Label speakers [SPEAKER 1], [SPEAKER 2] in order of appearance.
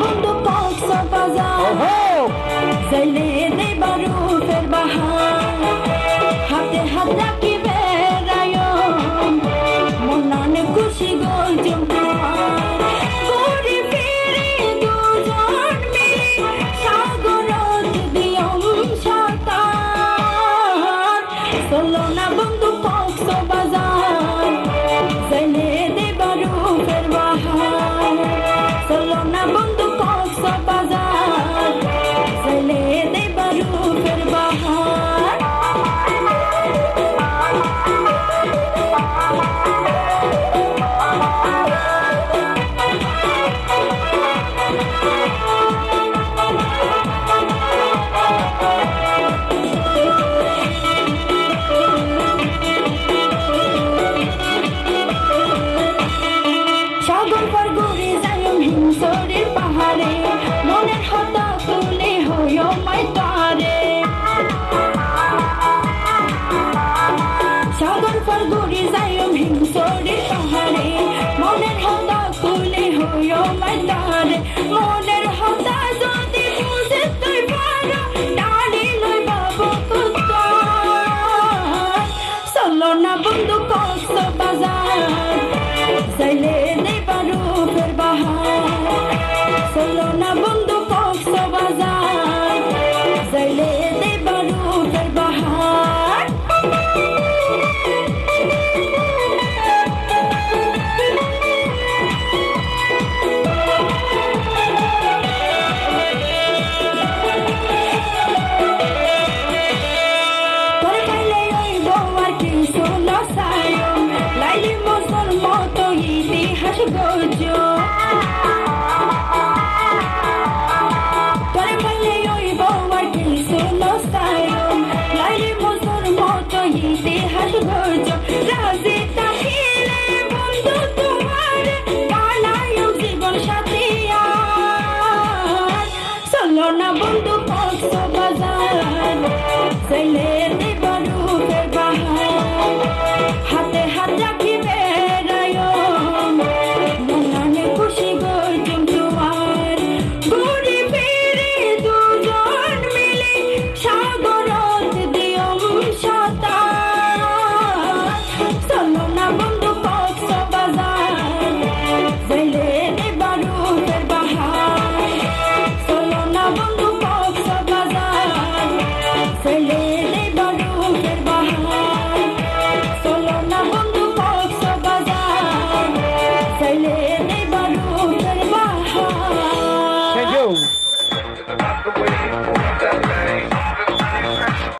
[SPEAKER 1] mundo pode se apazar. Sem nem barulho, ter barrar. তুইও মাইনারে মনের হতা যদি বুঝে বন্ধু কষ্ট বাজার চাইলে তোর মতো ইতিহাস গজ। তোর বলে ওই বৌমার খেলছিল সায়ম লাইরে মোর মতো ইতিহাস গজ। রাজি থাকিলে বন্ধু তোমার কালায় জীবন সাথী আর। চলো না বন্ধু